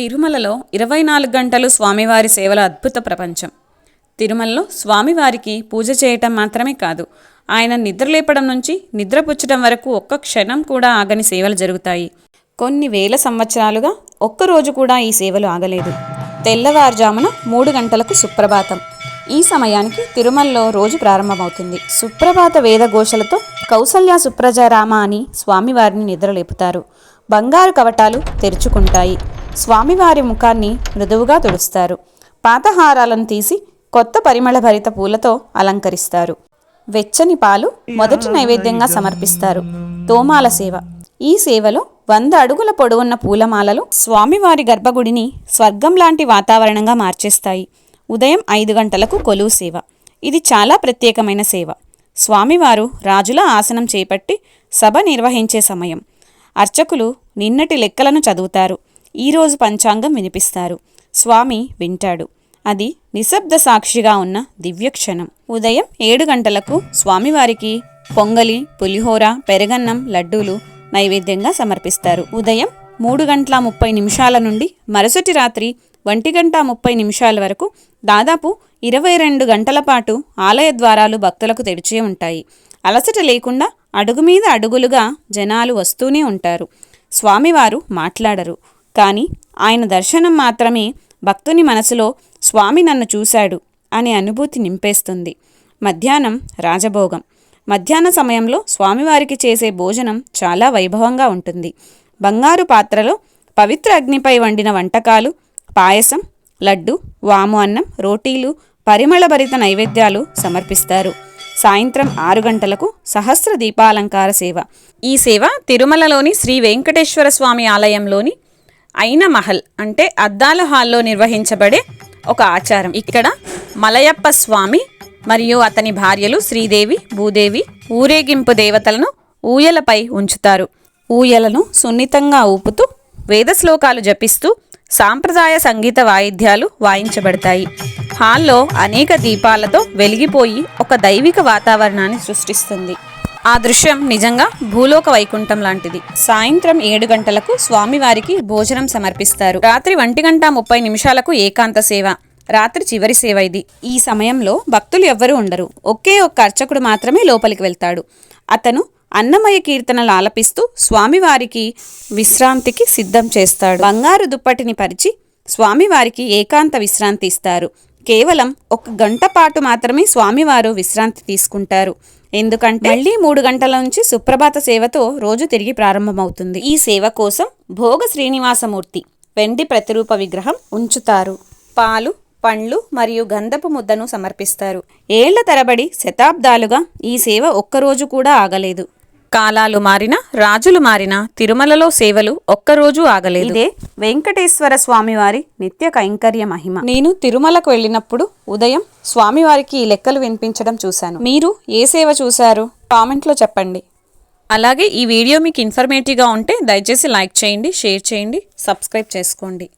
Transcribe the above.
తిరుమలలో ఇరవై నాలుగు గంటలు స్వామివారి సేవల అద్భుత ప్రపంచం. తిరుమలలో స్వామివారికి పూజ చేయటం మాత్రమే కాదు ఆయన నిద్రలేపడం నుంచి నిద్రపుచ్చడం వరకు ఒక్క క్షణం కూడా ఆగని సేవలు జరుగుతాయి. కొన్ని వేల సంవత్సరాలుగా ఒక్కరోజు కూడా ఈ సేవలు ఆగలేదు. తెల్లవారుజామున మూడు గంటలకు సుప్రభాతం. ఈ సమయానికి తిరుమలలో రోజు ప్రారంభమవుతుంది. సుప్రభాత వేదఘోషలతో కౌసల్య సుప్రజారామ అని స్వామివారిని నిద్రలేపుతారు. బంగారు కవటాలు తెరుచుకుంటాయి. స్వామివారి ముఖాన్ని మృదువుగా తుడుస్తారు. పాతహారాలను తీసి కొత్త పరిమళభరిత పూలతో అలంకరిస్తారు. వెచ్చని పాలు మొదటి నైవేద్యంగా సమర్పిస్తారు. తోమాల సేవ. ఈ సేవలో వంద అడుగుల పొడవున్న పూలమాలలు స్వామివారి గర్భగుడిని స్వర్గం లాంటి వాతావరణంగా మార్చేస్తాయి. ఉదయం ఐదు గంటలకు కొలువు సేవ. ఇది చాలా ప్రత్యేకమైన సేవ. స్వామివారు రాజుల ఆసనం చేపట్టి సభ నిర్వహించే సమయం. అర్చకులు నిన్నటి లెక్కలను చదువుతారు. ఈరోజు పంచాంగం వినిపిస్తారు. స్వామి వింటాడు. అది నిశ్శబ్ద సాక్షిగా ఉన్న దివ్యక్షణం. ఉదయం ఏడు గంటలకు స్వామివారికి పొంగలి పులిహోర పెరగన్నం లడ్డూలు నైవేద్యంగా సమర్పిస్తారు. ఉదయం మూడు గంటల ముప్పై నిమిషాల నుండి మరుసటి రాత్రి ఒంటి గంట ముప్పై నిమిషాల వరకు దాదాపు ఇరవై రెండు గంటల పాటు ఆలయ ద్వారాలు భక్తులకు తెరిచే ఉంటాయి. అలసట లేకుండా అడుగు మీద అడుగులుగా జనాలు వస్తూనే ఉంటారు. స్వామివారు మాట్లాడరు. కానీ ఆయన దర్శనం మాత్రమే భక్తుని మనసులో స్వామి నన్ను చూశాడు అనే అనుభూతి నింపేస్తుంది. మధ్యాహ్నం రాజభోగం. మధ్యాహ్న సమయంలో స్వామివారికి చేసే భోజనం చాలా వైభవంగా ఉంటుంది. బంగారు పాత్రలో పవిత్ర అగ్నిపై వండిన వంటకాలు పాయసం లడ్డు వాము అన్నం రోటీలు పరిమళభరిత నైవేద్యాలు సమర్పిస్తారు. సాయంత్రం ఆరు గంటలకు సహస్ర దీపాలంకార సేవ. ఈ సేవ తిరుమలలోని శ్రీ వెంకటేశ్వర స్వామి ఆలయంలోని అయిన మహల్ అంటే అద్దాల హాల్లో నిర్వహించబడే ఒక ఆచారం. ఇక్కడ మలయప్ప స్వామి మరియు అతని భార్యలు శ్రీదేవి భూదేవి ఊరేగింపు దేవతలను ఊయలపై ఉంచుతారు. ఊయలను సున్నితంగా ఊపుతూ వేద శ్లోకాలు జపిస్తూ సాంప్రదాయ సంగీత వాయిద్యాలు వాయించబడతాయి. హాల్లో అనేక దీపాలతో వెలిగిపోయి ఒక దైవిక వాతావరణాన్ని సృష్టిస్తుంది. ఆ దృశ్యం నిజంగా భూలోక వైకుంఠం లాంటిది. సాయంత్రం ఏడు గంటలకు స్వామివారికి భోజనం సమర్పిస్తారు. రాత్రి ఒంటి గంట ముప్పై నిమిషాలకు ఏకాంత సేవ. రాత్రి చివరి సేవ ఇది. ఈ సమయంలో భక్తులు ఎవ్వరూ ఉండరు. ఒకే ఒక్క అర్చకుడు మాత్రమే లోపలికి వెళ్తాడు. అతను అన్నమయ కీర్తనలు ఆలపిస్తూ స్వామివారికి విశ్రాంతికి సిద్ధం చేస్తాడు. బంగారు దుప్పటిని పరిచి స్వామివారికి ఏకాంత విశ్రాంతి ఇస్తారు. కేవలం ఒక గంట పాటు మాత్రమే స్వామివారు విశ్రాంతి తీసుకుంటారు. ఎందుకంటే మళ్ళీ మూడు గంటల నుంచి సుప్రభాత సేవతో రోజు తిరిగి ప్రారంభమవుతుంది. ఈ సేవ కోసం భోగ శ్రీనివాసమూర్తి వెండి ప్రతిరూప విగ్రహం ఉంచుతారు. పాలు పండ్లు మరియు గంధపు ముద్దను సమర్పిస్తారు. ఏళ్ళ తరబడి శతాబ్దాలుగా ఈ సేవ ఒక్కరోజు కూడా ఆగలేదు. కాలాలు మారిన రాజులు మారిన తిరుమలలో సేవలు ఒక్కరోజు ఆగలేదు. ఇదే వెంకటేశ్వర స్వామివారి నిత్య కైంకర్య మహిమ. నేను తిరుమలకు వెళ్ళినప్పుడు ఉదయం స్వామివారికి ఈ లెక్కలు వినిపించడం చూశాను. మీరు ఏ సేవ చూశారు? కామెంట్లో చెప్పండి. అలాగే ఈ వీడియో మీకు ఇన్ఫర్మేటివ్గా ఉంటే దయచేసి లైక్ చేయండి షేర్ చేయండి సబ్స్క్రైబ్ చేసుకోండి.